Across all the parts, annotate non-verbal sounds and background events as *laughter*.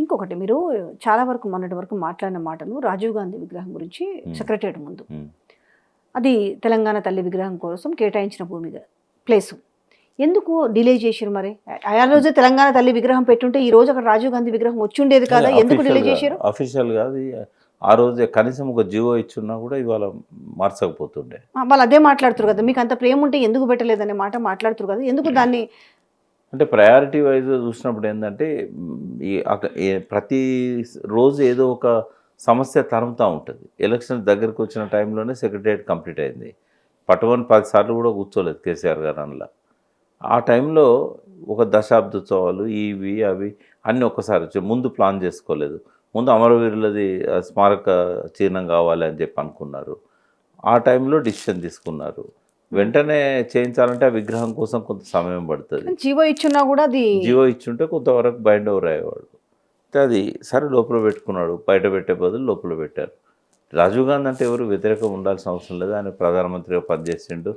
ఇంకొకటి మీరు చాలా వరకు మొన్నటి వరకు మాట్లాడిన మాటలు రాజీవ్ గాంధీ విగ్రహం గురించి సెక్రటరియట్ ముందు. అది తెలంగాణ తల్లి విగ్రహం కోసం కేటాయించిన భూమి ప్లేసు. ఎందుకు డిలే చేశారు మరి? ఆ రోజు తెలంగాణ తల్లి విగ్రహం పెట్టుంటే ఈ రోజు అక్కడ రాజీవ్ గాంధీ విగ్రహం వచ్చి ఉండేది కదా? ఎందుకు డిలే చేశారు అఫీషియల్ అది ఆ రోజే కనీసం ఒక జీవో ఇచ్చున్నా కూడా ఇవాళ మార్చకపోతుండే. వాళ్ళు అదే మాట్లాడుతారు కదా మీకు అంత ప్రేమ ఉంటే ఎందుకు పెట్టలేదనే మాట మాట్లాడుతారు కదా ఎందుకు దాన్ని అంటే ప్రయారిటీ వైజ్ చూసినప్పుడు ఏంటంటే ఈ ప్రతి రోజు ఏదో ఒక సమస్య తరుముతూ ఉంటుంది. ఎలక్షన్ దగ్గరకు వచ్చిన టైంలోనే సెక్రటరియట్ కంప్లీట్ అయింది. పట్టుకొని పది సార్లు కూడా కూర్చోలేదు కేసీఆర్ గారు అందులో ఆ టైంలో ఒక దశాబ్దోత్సవాలు ఇవి అవి అన్నీ ఒక్కసారి వచ్చాయి ముందు ప్లాన్ చేసుకోలేదు. ముందు అమరవీరులది స్మారక చిహ్నం కావాలి అని చెప్పి అనుకున్నారు. ఆ టైంలో డిసిషన్ తీసుకున్నారు. వెంటనే చేయించాలంటే ఆ విగ్రహం కోసం కొంత సమయం పడుతుంది. జీవో ఇచ్చున్నా కూడా అది జియో ఇచ్చుంటే కొంతవరకు బైండ్ ఓవర్ అయ్యేవాడు. అయితే అది సరే లోపల పెట్టుకున్నాడు బయట పెట్టే బదులు లోపల పెట్టారు. రాజీవ్ గాంధీ అంటే ఎవరు వ్యతిరేకం ఉండాల్సిన అవసరం లేదు. ఆయన ప్రధానమంత్రిగా పనిచేసిండు.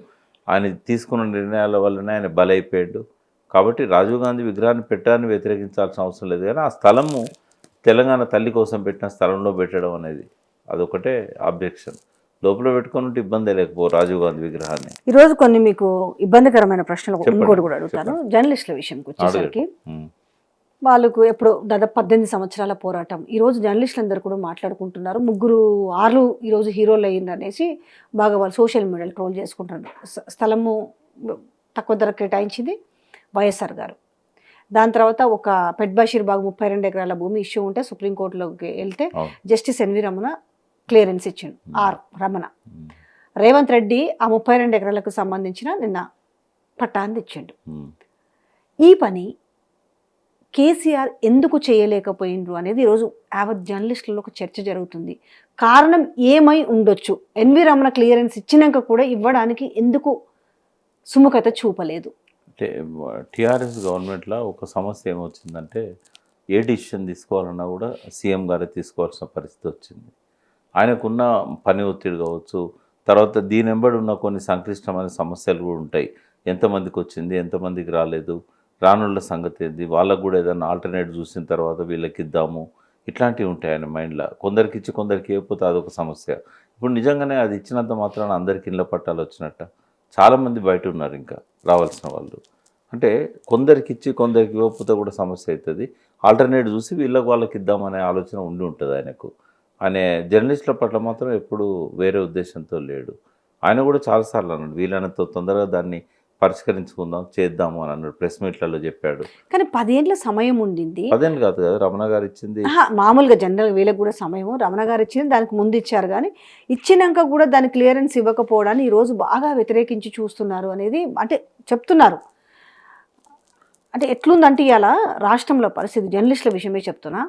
ఆయన తీసుకున్న నిర్ణయాల వల్లనే ఆయన బలైపోయాడు. కాబట్టి రాజీవ్ గాంధీ విగ్రహాన్ని పెట్టడాన్ని వ్యతిరేకించాల్సిన అవసరం లేదు. కానీ ఆ స్థలము తెలంగాణ తల్లి కోసం పెట్టిన స్థలంలో పెట్టడం అనేది అదొకటే ఆబ్జెక్షన్ లోపల పెట్టుకొని ఇబ్బంది లేకపో రాజీవ్ గాంధీ విగ్రహాన్ని? ఈ రోజు కొన్ని మీకు ఇబ్బందికరమైన ప్రశ్నలు ఇంకోటి కూడా అడుగుతాను. జర్నలిస్టుల విషయంకి వచ్చేసరికి. వాళ్ళకు ఎప్పుడు దాదాపు పద్దెనిమిది సంవత్సరాల పోరాటం. ఈ రోజు జర్నలిస్టులు అందరూ కూడా మాట్లాడుకుంటున్నారు. ముగ్గురు ఆరు ఈ రోజు హీరోలు అయ్యింది అనేసి బాగా వాళ్ళు సోషల్ మీడియాలో ట్రోల్ చేసుకుంటున్నారు. స్థలము తక్కువ ధర కేటాయించింది వైఎస్ఆర్ గారు. దాని తర్వాత ఒక పెట్ బషీర్ బాగ్ ముప్పై రెండు ఎకరాల భూమి ఇష్యూ ఉంటే సుప్రీంకోర్టులోకి వెళ్తే. Justice N V Ramana clearance ఇచ్చిండు ఆర్ రమణ. రేవంత్ రెడ్డి ఆ ముప్పై రెండు ఎకరాలకు సంబంధించిన నిన్న పట్టాన్ని ఇచ్చిండు. ఉమ్. ఈ పని కేసీఆర్ ఎందుకు చేయలేకపోయినరు అనేది ఈరోజు యావత్ జర్నలిస్టులలో ఒక చర్చ జరుగుతుంది. కారణం ఏమై ఉండొచ్చు? ఎన్వి రమణ క్లియరెన్స్ ఇచ్చినాక కూడా ఇవ్వడానికి ఎందుకు సుముఖత చూపలేదు? అంటే టీఆర్ఎస్ గవర్నమెంట్లో ఒక సమస్య ఏమొచ్చిందంటే ఏ డిసిషన్ తీసుకోవాలన్నా కూడా సీఎం గారే తీసుకోవాల్సిన పరిస్థితి వచ్చింది. ఆయనకున్న పని ఒత్తిడి కావచ్చు తర్వాత దీని వెంబడి ఉన్న కొన్ని సంక్లిష్టమైన సమస్యలు కూడా ఉంటాయి. ఎంతమందికి వచ్చింది ఎంతమందికి రాలేదు రానుళ్ళ సంగతి ఏంది వాళ్ళకు కూడా ఏదైనా ఆల్టర్నేట్ చూసిన తర్వాత వీళ్ళకి ఇద్దాము. ఇట్లాంటివి ఉంటాయి ఆయన మైండ్లో కొందరికి ఇచ్చి కొందరికి ఇవ్వకపోతే అదొక సమస్య. ఇప్పుడు నిజంగానే అది ఇచ్చినంత మాత్రాన అందరికి ఇళ్ళ పట్టాలు వచ్చినట్ట? చాలామంది బయట ఉన్నారు ఇంకా రావాల్సిన వాళ్ళు. అంటే కొందరికి ఇచ్చి కొందరికి ఇవ్వకపోతే కూడా సమస్య అవుతుంది. ఆల్టర్నేట్ చూసి వీళ్ళకి వాళ్ళకి ఇద్దామనే ఆలోచన ఉండి ఉంటుంది ఆయనకు. ఆయన జర్నలిస్టుల పట్ల మాత్రం ఎప్పుడు వేరే ఉద్దేశంతో లేడు. ఆయన కూడా చాలాసార్లు అన్నాడు వీలైనంత తొందరగా దాన్ని పరిష్కరించుకుందాం చేద్దాము అని అన్నాడు ప్రెస్ మీట్లలో చెప్పాడు. కానీ పదేండ్ల సమయం ఉండింది. పదేళ్ళు కాదు కదా రమణ గారు ఇచ్చింది. మామూలుగా జనరల్ వీళ్ళకి కూడా సమయం రమణ గారు ఇచ్చింది దానికి ముందు ఇచ్చారు కానీ ఇచ్చినాక కూడా దాని క్లియరెన్స్ ఇవ్వకపోవడాన్ని ఈరోజు బాగా వ్యతిరేకించి చూస్తున్నారు అనేది అంటే చెప్తున్నారు. అంటే ఎట్లుందంటే ఇవాళ రాష్ట్రంలో పరిస్థితి జర్నలిస్టుల విషయమే చెప్తున్నా.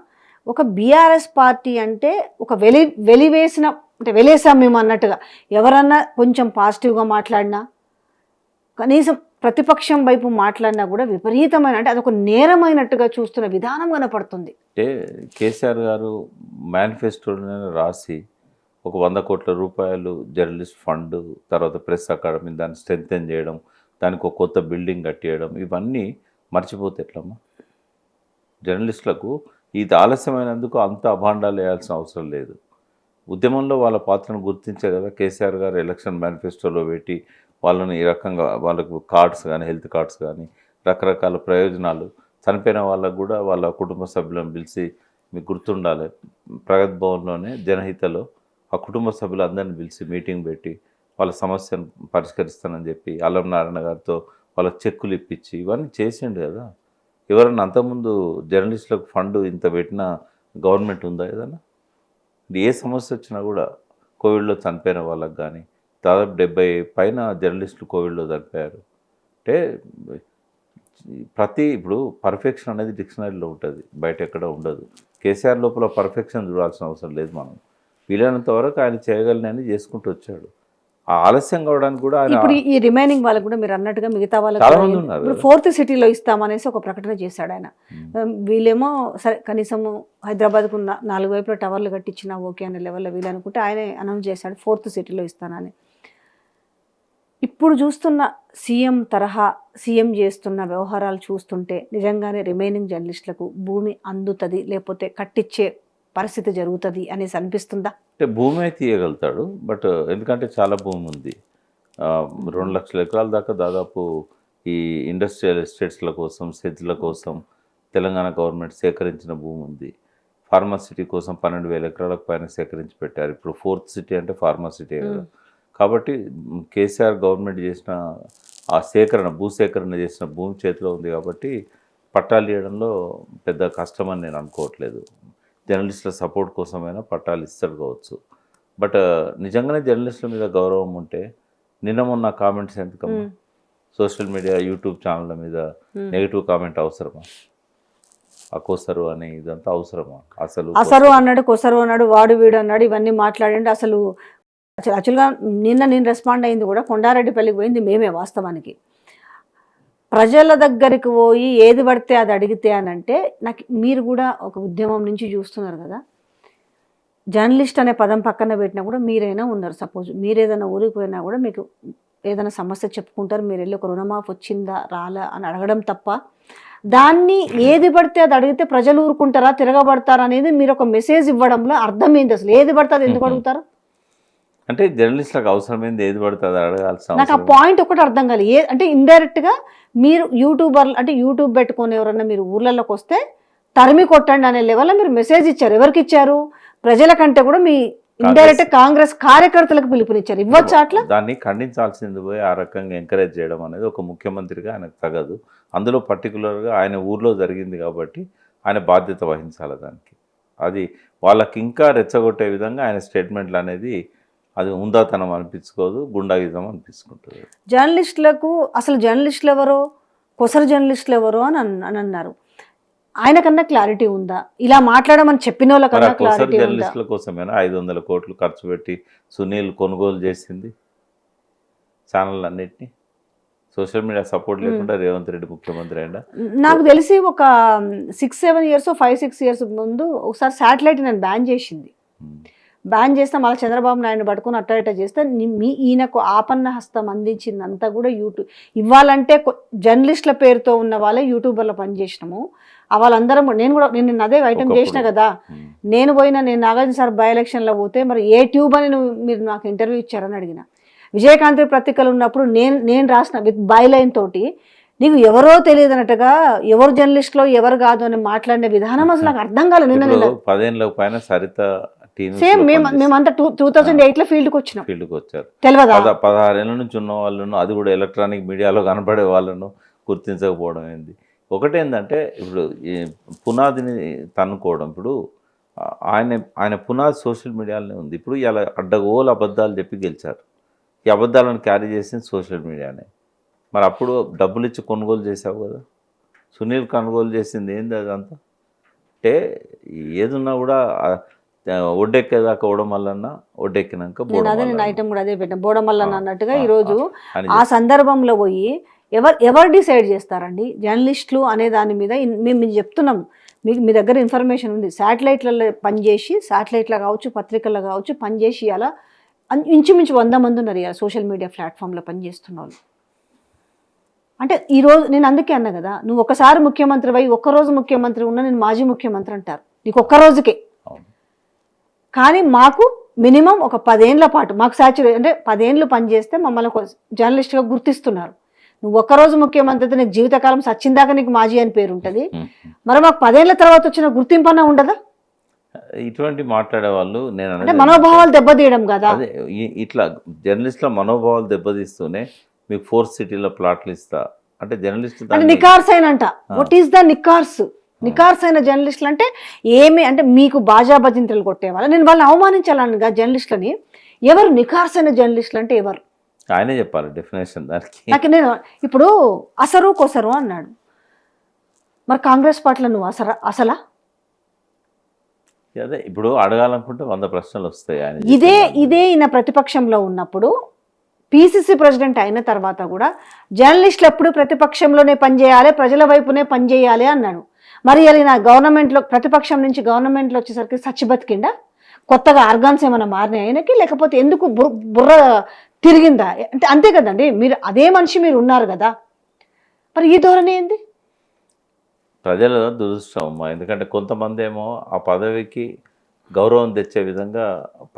ఒక బీఆర్ఎస్ పార్టీ అంటే ఒక వెలి వెలివేసిన అంటే వెలేసాం మేము అన్నట్టుగా. ఎవరన్నా కొంచెం పాజిటివ్గా మాట్లాడినా కనీసం ప్రతిపక్షం వైపు మాట్లాడినా కూడా విపరీతమైన అంటే అదొక నేరమైనట్టుగా చూస్తున్న విధానం కనపడుతుంది. అంటే కేసీఆర్ గారు మేనిఫెస్టోలో రాసి ఒక వంద కోట్ల రూపాయలు జర్నలిస్ట్ ఫండ్ తర్వాత ప్రెస్ అకాడమీ దాన్ని స్ట్రెంగ్తెన్ చేయడం దానికి ఒక కొత్త బిల్డింగ్ కట్టేయడం ఇవన్నీ మర్చిపోతే ఎట్లమ్మా? జర్నలిస్టులకు ఇది ఆలస్యమైనందుకు అంత అభాండాలు వేయాల్సిన అవసరం లేదు. ఉద్యమంలో వాళ్ళ పాత్రను గుర్తించే కదా కేసీఆర్ గారు ఎలక్షన్ మేనిఫెస్టోలో పెట్టి వాళ్ళని ఈ రకంగా వాళ్ళకు కార్డ్స్ కానీ హెల్త్ కార్డ్స్ కానీ రకరకాల ప్రయోజనాలు చనిపోయిన వాళ్ళకు కూడా వాళ్ళ కుటుంబ సభ్యులను పిలిచి మీకు గుర్తుండాలి. ప్రగతి భవన్లోనే జనహితలో ఆ కుటుంబ సభ్యులందరిని పిలిచి మీటింగ్ పెట్టి వాళ్ళ సమస్యను పరిష్కరిస్తానని చెప్పి అల్లం నారాయణ గారితో వాళ్ళ చెక్కులు ఇప్పించి ఇవన్నీ చేసిండు కదా. ఎవరన్నా అంతకుముందు జర్నలిస్టులకు ఫండ్ ఇంత పెట్టిన గవర్నమెంట్ ఉందా ఏదన్నా? ఏ సమస్య వచ్చినా కూడా కోవిడ్లో చనిపోయిన వాళ్ళకి కానీ దాదాపు డెబ్బై పైన జర్నలిస్టులు కోవిడ్లో చనిపోయారు. అంటే ప్రతి ఇప్పుడు పర్ఫెక్షన్ అనేది డిక్షనరీలో ఉంటుంది బయట ఎక్కడ ఉండదు. కేసీఆర్ లోపల పర్ఫెక్షన్ చూడాల్సిన అవసరం లేదు మనం. వీలైనంత వరకు ఆయన చేయగలనని చేసుకుంటూ వచ్చాడు. ఆ ఆలస్యం కావడానికి కూడా ఇప్పుడు ఈ రిమైనింగ్ వాళ్ళకు కూడా మీరు అన్నట్టుగా మిగతా వాళ్ళకి ఇప్పుడు. ఫోర్త్ సిటీలో ఇస్తామనేసి ఒక ప్రకటన చేశాడు ఆయన. వీళ్ళేమో సరే కనీసము హైదరాబాద్కు ఉన్న నాలుగు వైపుల టవర్లు కట్టించినా ఓకే అనే లెవెల్లో వీళ్ళు అనుకుంటే ఆయనే అనౌన్స్ చేశాడు ఫోర్త్ సిటీలో ఇస్తానని ఇప్పుడు చూస్తున్న సీఎం తరహా సీఎం చేస్తున్న వ్యవహారాలు చూస్తుంటే నిజంగానే రిమైనింగ్ జర్నలిస్టులకు భూమి అందుతుంది లేకపోతే కట్టించే పరిస్థితి జరుగుతుంది అనేసి అనిపిస్తుందా? అంటే భూమి అయితే ఇవ్వగలుగుతాడు బట్ ఎందుకంటే చాలా భూమి ఉంది. రెండు లక్షల ఎకరాల దాకా దాదాపు ఈ ఇండస్ట్రియల్ ఎస్టేట్స్ల కోసం సెజ్ల కోసం తెలంగాణ గవర్నమెంట్ సేకరించిన భూమి ఉంది. ఫార్మాసిటీ కోసం పన్నెండు వేల ఎకరాలకు పైన సేకరించి పెట్టారు. ఇప్పుడు ఫోర్త్ సిటీ అంటే ఫార్మాసిటీ కదా. కాబట్టి కేసీఆర్ గవర్నమెంట్ చేసిన ఆ సేకరణ భూ సేకరణ చేసిన భూమి చేతిలో ఉంది కాబట్టి పట్టాలు ఇవ్వడంలో పెద్ద కష్టమని నేను అనుకోవట్లేదు. జర్నలిస్టుల సపోర్ట్ కోసమైనా పట్టాలు ఇస్తాడు కావచ్చు. బట్ నిజంగానే జర్నలిస్టుల మీద గౌరవం ఉంటే నిన్న మొన్న కామెంట్స్ ఎందుకమ్మా? మ్మ్. సోషల్ మీడియా యూట్యూబ్ ఛానళ్ళ మీద. నెగిటివ్ కామెంట్ అవసరమా? అకోసరు అని ఇదంతా అవసరమా? అసలు అసరు అన్నాడు కొసరు అన్నాడు వాడు వీడు అన్నాడు ఇవన్నీ మాట్లాడండి. అసలు అసలు యాక్చువల్గా నిన్న నేను రెస్పాండ్ అయింది కూడా కొండారెడ్డిపల్లికి పోయింది మేమే వాస్తవానికి. ప్రజల దగ్గరికి పోయి ఏది పడితే అది అడిగితే అని అంటే నాకు మీరు కూడా ఒక ఉద్యమం నుంచి చూస్తున్నారు కదా. జర్నలిస్ట్ అనే పదం పక్కన పెట్టినా కూడా మీరైనా ఉన్నారు సపోజ్. మీరు ఏదైనా ఊరికి పోయినా కూడా మీకు ఏదైనా సమస్య చెప్పుకుంటారు మీరు వెళ్ళి ఒక రుణమాఫ్ వచ్చిందా రాలా అని అడగడం తప్ప దాన్ని ఏది పడితే అది అడిగితే ప్రజలు ఊరుకుంటారా తిరగబడతారా అనేది మీరు ఒక మెసేజ్ ఇవ్వడంలో అర్థమైంది అసలు. ఏది పడితే అది ఎందుకు. అడుగుతారు? అంటే జర్నలిస్టులకు అవసరమైంది ఏది పడుతుంది అడగాల్సిన నాకు ఆ పాయింట్ ఒకటి అర్థం కాలేదు ఏ అంటే ఇండైరెక్ట్గా మీరు యూట్యూబర్ అంటే యూట్యూబ్ పెట్టుకొని ఎవరన్నా మీరు ఊర్లలోకి వస్తే తరిమి కొట్టండి అనే లెవెల్లో మీరు మెసేజ్ ఇచ్చారు. ఎవరికి ఇచ్చారు? ప్రజల కంటే కూడా మీ ఇండైరెక్ట్ కాంగ్రెస్ కార్యకర్తలకు పిలుపునిచ్చారు. ఇవ్వచ్చు అట్లా? దాన్ని ఖండించాల్సింది పోయి ఆ రకంగా ఎంకరేజ్ చేయడం అనేది ఒక ముఖ్యమంత్రిగా ఆయనకు తగదు. అందులో పర్టికులర్గా ఆయన ఊర్లో జరిగింది కాబట్టి ఆయన బాధ్యత వహించాలి దానికి. అది వాళ్ళకి ఇంకా రెచ్చగొట్టే విధంగా ఆయన స్టేట్మెంట్లు అనేది అది ఉందాతనం అనిపించుకోదు గుండాగిజం అనిపించుకుంటుంది. జర్నలిస్టులకు అసలు జర్నలిస్టులు ఎవరో కొసరు జర్నలిస్టులు ఎవరో అని అన్- అని అన్నారు. ఆయనకన్నా క్లారిటీ ఉందా? ఇలా మాట్లాడమని చెప్పిన వాళ్ళకన్నా క్లారిటీ జర్నలిస్టుల కోసమేనా? ఐదు వందల కోట్లు ఖర్చు పెట్టి సునీల్ కొనుగోలు చేసింది ఛానల్ అన్నిటినీ సోషల్ మీడియా సపోర్ట్ లేకుండా రేవంత్ రెడ్డి ముఖ్యమంత్రి అయినా నాకు తెలిసి ఒక six seven years five six years ముందు ఒకసారి శాటిలైట్ నేను బ్యాన్ చేసింది. బ్యాన్ చేస్తే మళ్ళీ చంద్రబాబు నాయుడు పట్టుకుని అట్ట ఇట్ట చేస్తే మీ ఈయనకు ఆపన్న హస్తం అందించిందంతా కూడా యూట్యూబ్ ఇవ్వాలంటే జర్నలిస్టుల పేరుతో ఉన్న వాళ్ళే యూట్యూబర్లో పనిచేసినాము వాళ్ళందరం నేను కూడా నేను నిన్న అదే ఐటమ్. చేసిన కదా. నేను పోయిన నేను నాగార్జున సార్ బై ఎలక్షన్లో పోతే మరి ఏ ట్యూబ్ అని మీరు నాకు ఇంటర్వ్యూ ఇచ్చారని అడిగిన. విజయకాంత్ పత్రికలు ఉన్నప్పుడు నేను నేను రాసిన విత్ బై లైన్ తోటి నీకు ఎవరో తెలియదు అన్నట్టుగా ఎవరు జర్నలిస్ట్లో ఎవరు కాదు అని మాట్లాడిన విధానం అసలు నాకు అర్థం కాలేదు నిన్న పదేళ్ళ పైన సరిత సేమ్ మేము మేమంతా టూ టూ థౌజండ్ ఎయిట్లో ఫీల్డ్కి వచ్చినాం. ఫీల్డ్కి వచ్చారు. తెలియదా పద పదహారేళ్ళ నుంచి ఉన్న వాళ్ళను అది కూడా ఎలక్ట్రానిక్ మీడియాలో కనపడే వాళ్ళను గుర్తించకపోవడం ఏంది? ఒకటేంటంటే ఇప్పుడు ఈ పునాదిని తన్నుకోవడం. ఇప్పుడు ఆయన ఆయన పునాది సోషల్ మీడియాలోనే ఉంది. ఇప్పుడు ఇలా అడ్డగోలు అబద్ధాలు చెప్పి గెలిచారు. ఈ అబద్ధాలను క్యారీ చేసింది సోషల్ మీడియానే. మరి అప్పుడు డబ్బులు ఇచ్చి కొనుగోలు చేసావు కదా. సునీల్ కొనుగోలు చేసింది ఏంది అదంతా? అంటే ఏదున్నా కూడా ఒడ్డెక్కేదాకా ఓడం వల్లన్నా ఒడ్డెక్కినాక అదే నేను. ఐటమ్ కూడా అదే పెట్టాను. బోడమల్లన్ ఆ, అన్నట్టుగా ఈరోజు ఆ సందర్భంలో పోయి ఎవరు ఎవరు డిసైడ్ చేస్తారండి? జర్నలిస్టులు అనే దాని మీద మేము మీకు చెప్తున్నాం. మీకు మీ దగ్గర ఇన్ఫర్మేషన్ ఉంది. శాటిలైట్లలో పనిచేసి శాటిలైట్లో కావచ్చు పత్రికల్లో కావచ్చు పనిచేసి అలా ఇంచుమించు వంద మంది ఉన్నారు ఇలా సోషల్ మీడియా ప్లాట్ఫామ్లో పనిచేస్తున్న వాళ్ళు అంటే ఈరోజు నేను అందుకే అన్నా కదా నువ్వు ఒకసారి ముఖ్యమంత్రి అయి ఒక్కరోజు ముఖ్యమంత్రి ఉన్నా నేను మాజీ ముఖ్యమంత్రి అంటారు. నీకు ఒక్క రోజుకే. అవును. కానీ మాకు మినిమం ఒక పదేళ్ళ పాటు మాకు సాచురే అంటే పదేళ్ళు పనిచేస్తే మమ్మల్ని ఒక జర్నలిస్ట్గా గుర్తిస్తున్నారు. నువ్వు ఒక్కరోజు ముఖ్యమంత్రి నీకు జీవితకాలం సచ్చిందాకా నీకు మాజీ అని పేరు ఉంటుంది. మరి మాకు పదేళ్ళ తర్వాత వచ్చిన గుర్తింపు అన్న ఉండదా? ఇటువంటి మాట్లాడే వాళ్ళు నేను అంటే మనోభావాలు దెబ్బతీయడం కదా. ఇట్లా జర్నలిస్ట్ల మనోభావాలు దెబ్బతీస్తూనే మీకు ఫోర్త్ సిటీలో ప్లాట్లు ఇస్తా. అంటే జర్నలిస్ట్ నికార్స్ అయినంట. వాట్ ఈస్ ద నికార్స్ నికార్స్ అయిన జర్నలిస్టులు అంటే ఏమి అంటే మీకు బాజా భజింతలు కొట్టేవాళ్ళు నేను వాళ్ళని అవమానించాలను జర్నలిస్టులని. ఎవరు నికార్స్ అయిన జర్నలిస్టులు అంటే ఎవరు? ఆయనే చెప్పాలి డెఫినేషన్ దానికి. నాకు నేను ఇప్పుడు అసరు కొసరు అన్నాడు. మరి కాంగ్రెస్ పార్టీలో నువ్వు అసరా అసలా? అదే ఇప్పుడు అడగాలనుకుంటే వంద ప్రశ్నలు వస్తాయి ఆయన ఇదే ఇదే ఈయన ప్రతిపక్షంలో ఉన్నప్పుడు పిసిసి ప్రెసిడెంట్ అయిన తర్వాత కూడా జర్నలిస్టులు ఎప్పుడు ప్రతిపక్షంలోనే పనిచేయాలి ప్రజల వైపునే పనిచేయాలి అన్నాడు. మరి అది నా గవర్నమెంట్లో ప్రతిపక్షం నుంచి గవర్నమెంట్లో వచ్చేసరికి సచ్చి బతికిండా కొత్తగా ఆర్గాన్స్ ఏమైనా మారినాయి ఆయనకి? లేకపోతే ఎందుకు బుర్ర బుర్ర తిరిగిందా? అంటే అంతే కదండి మీరు అదే మనిషి మీరు ఉన్నారు కదా. మరి ఈ ధోరణి ఏంది? ప్రజల దురదృష్టం అమ్మా. ఎందుకంటే కొంతమంది ఏమో ఆ పదవికి గౌరవం తెచ్చే విధంగా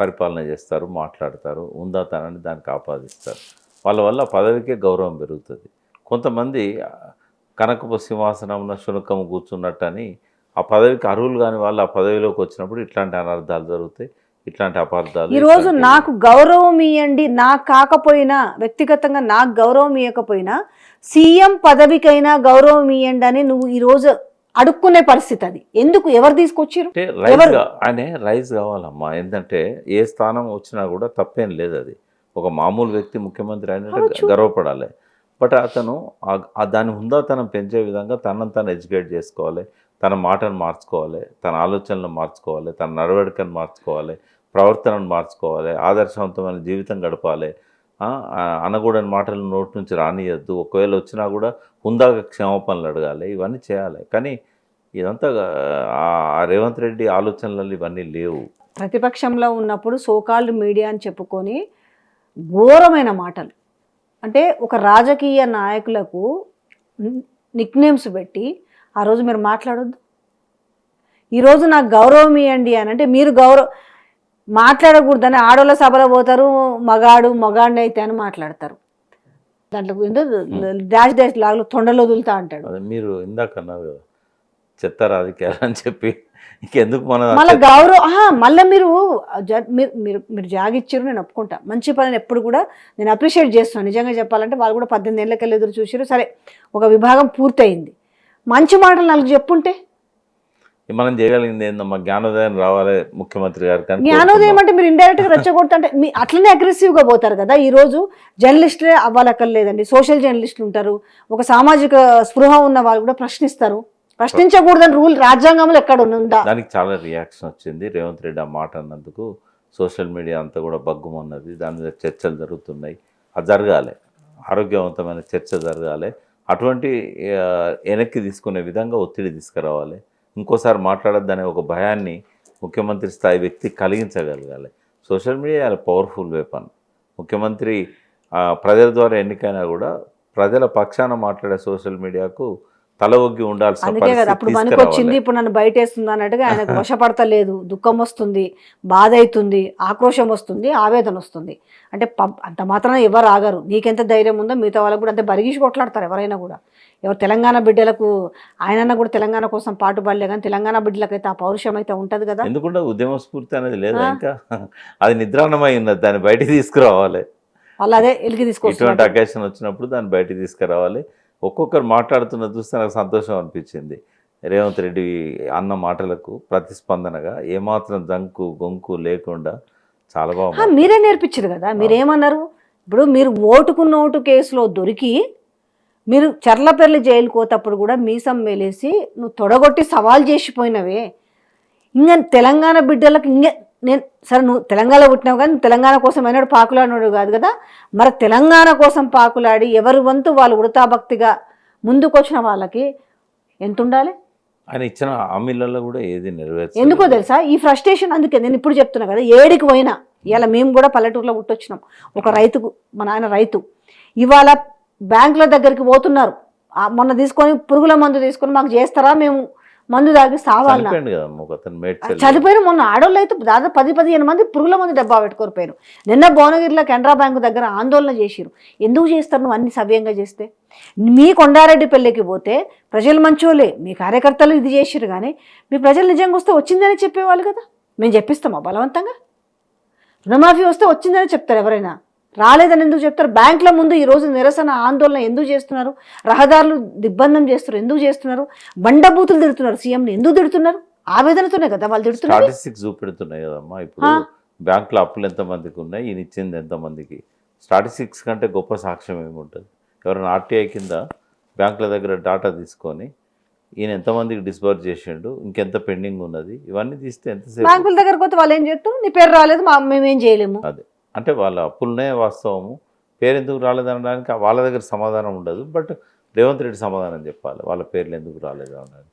పరిపాలన చేస్తారు మాట్లాడతారు ఉందాతనాన్ని దానికి ఆపాదిస్తారు వాళ్ళ వల్ల పదవికే గౌరవం పెరుగుతుంది. కొంతమంది కనకపు సింహాసనం శునకము కూర్చున్నట్టని ఆ పదవికి అర్హులు కాని వాళ్ళు ఆ పదవిలోకి వచ్చినప్పుడు ఇట్లాంటి అనర్థాలు జరుగుతాయి ఇట్లాంటి అపార్థాలు ఈ రోజు ఇట్లాంటి- నాకు గౌరవం ఇవ్వండి నాకు కాకపోయినా వ్యక్తిగతంగా నాకు గౌరవం ఇవ్వకపోయినా సీఎం పదవికైనా గౌరవం ఇవ్వండి అని నువ్వు ఈ రోజు అడుక్కునే పరిస్థితి అది. ఎందుకు? ఎవరు తీసుకొచ్చారు అంటే రైజ్ కావాలమ్మా. ఏంటంటే ఏ స్థానం వచ్చినా కూడా తప్పేం లేదు అది. ఒక మామూలు వ్యక్తి ముఖ్యమంత్రి అయినట్టు. గర్వపడాలి. బట్ అతను ఆ- దాని హుందాతనం పెంచే విధంగా తనను తను ఎడ్యుకేట్ చేసుకోవాలి తన మాటను మార్చుకోవాలి తన ఆలోచనలు మార్చుకోవాలి తన నడవడికను మార్చుకోవాలి ప్రవర్తనను మార్చుకోవాలి ఆదర్శవంతమైన జీవితం గడపాలి. అనగూడని అనకూడని మాటలు నోటి నుంచి రానియద్దు. ఒకవేళ వచ్చినా కూడా హుందాగా క్షమాపణలు అడగాలి ఇవన్నీ చేయాలి. కానీ ఇదంతా ఆ రేవంత్ రెడ్డి ఆలోచనలలో ఇవన్నీ లేవు. ప్రతిపక్షంలో ఉన్నప్పుడు సోకాల్డ్ మీడియా అని చెప్పుకొని ఘోరమైన మాటలు. అంటే ఒక రాజకీయ నాయకులకు నిక్నేమ్స్ పెట్టి ఆ రోజు మీరు మాట్లాడొద్దు. ఈరోజు నాకు గౌరవం ఇవ్వండి అని అంటే మీరు గౌరవ మాట్లాడకూడదని ఆడోళ్ళ సభలో పోతారు మగాడు మగాడిని అయితే అని మాట్లాడతారు. దాంట్లో ఏందో డాష్ డాష్ లాగా తొండలో వదులుతా అంటాడు. మీరు ఇందాక అన్నారు కదా చెత్త రాజకీయాలు అని చెప్పి. ఇంకెందుకు మన మళ్ళీ గౌరవ మళ్ళీ మీరు మీరు మీరు జాగిచ్చారు నేను ఒప్పుకుంటా. మంచి పనిని ఎప్పుడు కూడా నేను అప్రిషియేట్ చేస్తున్నాను నిజంగా చెప్పాలంటే వాళ్ళు కూడా పద్దెనిమిది ఏళ్ళకెళ్ళి ఎదురు చూసారు సరే ఒక విభాగం పూర్తయింది. మంచి మాటలు నాలుగు చెప్పుంటే? మనం చేయగలిగింది ఏందమ్మా? జ్ఞానోదయం రావాలి ముఖ్యమంత్రి అని జ్ఞానోదయం అంటే మీరు ఇండైరెక్ట్గా రెచ్చగొడుతుంటే మీ అట్లనే అగ్రెసివ్గా పోతారు కదా? ఈ రోజు జర్నలిస్టులే అవ్వాలక్కర్లేదండి. సోషల్ జర్నలిస్టులు ఉంటారు. ఒక సామాజిక స్పృహ ఉన్న వాళ్ళు కూడా ప్రశ్నిస్తారు. ప్రశ్నించకూడదని రూల్ రాజ్యాంగంలో ఎక్కడ ఉందా? దానికి చాలా రియాక్షన్ వచ్చింది. రేవంత్ రెడ్డి ఆ మాట అన్నందుకు సోషల్ మీడియా అంతా కూడా బగ్గుమన్నది దాని మీద చర్చలు జరుగుతున్నాయి. అది జరగాలి. ఆరోగ్యవంతమైన చర్చ జరగాలి. అటువంటి వెనక్కి తీసుకునే విధంగా ఒత్తిడి తీసుకురావాలి. ఇంకోసారి మాట్లాడద్దనే ఒక భయాన్ని ముఖ్యమంత్రి స్థాయి వ్యక్తి కలిగించగలగాలి. సోషల్ మీడియా చాలా పవర్ఫుల్ వెపన్ ముఖ్యమంత్రి ప్రజల ద్వారా ఎన్నికైనా కూడా ప్రజల పక్షాన మాట్లాడే సోషల్ మీడియాకు తల ఒగ్గి ఉండాల్సిన అందుకే కదా అప్పుడు మనకు వచ్చింది. ఇప్పుడు నన్ను బయటేస్తుంది అన్నట్టుగా ఆయనకు *laughs* వశపడతలేదు దుఃఖం వస్తుంది బాధ అవుతుంది ఆక్రోశం వస్తుంది ఆవేదన వస్తుంది. అంటే అంత మాత్రాన ఎవరు ఆగరు. నీకెంత ధైర్యం ఉందో మిగతా వాళ్ళకు కూడా అంతే బరిగిసి కొట్లాడతారు ఎవరైనా కూడా. ఎవరు తెలంగాణ బిడ్డలకు ఆయనన్న కూడా తెలంగాణ కోసం పాటుపడలే కానీ తెలంగాణ బిడ్డలకైతే ఆ పౌరుషం అయితే ఉంటుంది కదా. ఎందుకంటే ఉద్యమ స్ఫూర్తి అనేది లేదా. ఇంకా. *laughs* అది నిద్రాణమై ఉన్నది దాన్ని బయటికి తీసుకురావాలి. వాళ్ళు అదే ఇటువంటి తీసుకొస్తారు అకేషన్ వచ్చినప్పుడు దాన్ని బయటికి తీసుకురావాలి. ఒక్కొక్కరు మాట్లాడుతున్న చూస్తే నాకు సంతోషం అనిపించింది. రేవంత్ రెడ్డి అన్న మాటలకు ప్రతిస్పందనగా ఏమాత్రం జంకు గొంకు లేకుండా చాలా ఆ, బాగా మీరే నేర్పించారు కదా. మీరేమన్నారు? ఇప్పుడు మీరు ఓటుకు నోటు కేసులో దొరికి మీరు చర్లపల్లి జైలు కోతప్పుడు కూడా మీసం మేలేసి నువ్వు తొడగొట్టి సవాల్ చేసిపోయినవే. ఇంకా తెలంగాణ బిడ్డలకు ఇంకే నేను సరే నువ్వు తెలంగాణ పుట్టినావు కానీ తెలంగాణ కోసం అయినాడు పాకులాడినాడు కాదు కదా? మరి తెలంగాణ కోసం పాకులాడి ఎవరి వంతు వాళ్ళు ఉడతాభక్తిగా ముందుకొచ్చిన వాళ్ళకి ఎంత ఉండాలి ఆయన ఇచ్చిన హామీలలో కూడా ఏది నెరవేర్చలేదు. ఎందుకో తెలుసా? ఈ ఫ్రస్ట్రేషన్ అందుకే నేను ఇప్పుడు చెప్తున్నా కదా ఏడికి పోయినా ఇవాళ మేము కూడా పల్లెటూరులో పుట్టొచ్చినాం. ఒక రైతుకు మా నాయన రైతు. ఇవాళ బ్యాంకుల దగ్గరికి పోతున్నారు. మొన్న తీసుకొని పురుగుల మందు తీసుకొని మాకు చేస్తారా మేము? మందు తాగి సావాలనా చనిపోయింది కదా ఒక అతను మేడ్చల్ చనిపోయిన మొన్న ఆడోళ్ళు అయితే దాదాపు పది పదిహేను మంది పురుగుల మంది డబ్బా పెట్టుకోరిపోయారు నిన్న భువనగిరిలో కెనరా బ్యాంకు దగ్గర ఆందోళన చేసిరు ఎందుకు చేస్తారు నువ్వు అన్ని సవ్యంగా చేస్తే? మీ కొండారెడ్డి పెళ్ళికి పోతే ప్రజలు మంచోలే మీ కార్యకర్తలు ఇది చేసిరు కానీ మీ ప్రజలు నిజంగా వస్తే వచ్చిందని చెప్పేవాళ్ళు కదా. మేము చెప్పిస్తామా బలవంతంగా? రుణమాఫీ వస్తే వచ్చిందని చెప్తారు ఎవరైనా. రాలేదని ఎందుకు చెప్తారు? బ్యాంకుల ముందు ఈ రోజు నిరసన ఆందోళన ఎందుకు చేస్తున్నారు? రహదారులు దిగ్బంధం చేస్తున్నారు ఎందుకు చేస్తున్నారు? బండబూతులు తిడుతున్నారు సీఎంని ఎందుకు తిడుతున్నారు? ఆవేదనతోనే కదా వాళ్ళు తిడుతున్నారు. స్టాటిస్టిక్స్ చూపెడుతున్నాయి కదమ్మా. ఇప్పుడు. బ్యాంకులో అప్పులు ఎంతమందికి ఉన్నాయి? ఈయన ఇచ్చింది ఎంతమందికి? స్టాటిస్టిక్స్ కంటే గొప్ప సాక్ష్యం ఏముంటుంది? ఎవరైనా ఆర్టీఐ కింద బ్యాంకుల దగ్గర డాటా తీసుకొని ఈయన ఎంతమందికి డిస్బర్స్ చేసిండు? ఇంకెంత పెండింగ్ ఉన్నది? ఇవన్నీ తీస్తే ఎంతసేపు? బ్యాంకుల దగ్గరకు పోతే వాళ్ళు ఏం చేస్తారు? నీ పేరు రాలేదు మా మేమేం చేయలేము. అదే. అంటే వాళ్ళ అప్పులనే వాస్తవము. పేరు ఎందుకు రాలేదనడానికి వాళ్ళ దగ్గర సమాధానం ఉండదు. బట్ రేవంత్ రెడ్డి సమాధానం చెప్పాలి. వాళ్ళ పేర్లు ఎందుకు రాలేదు అనడానికి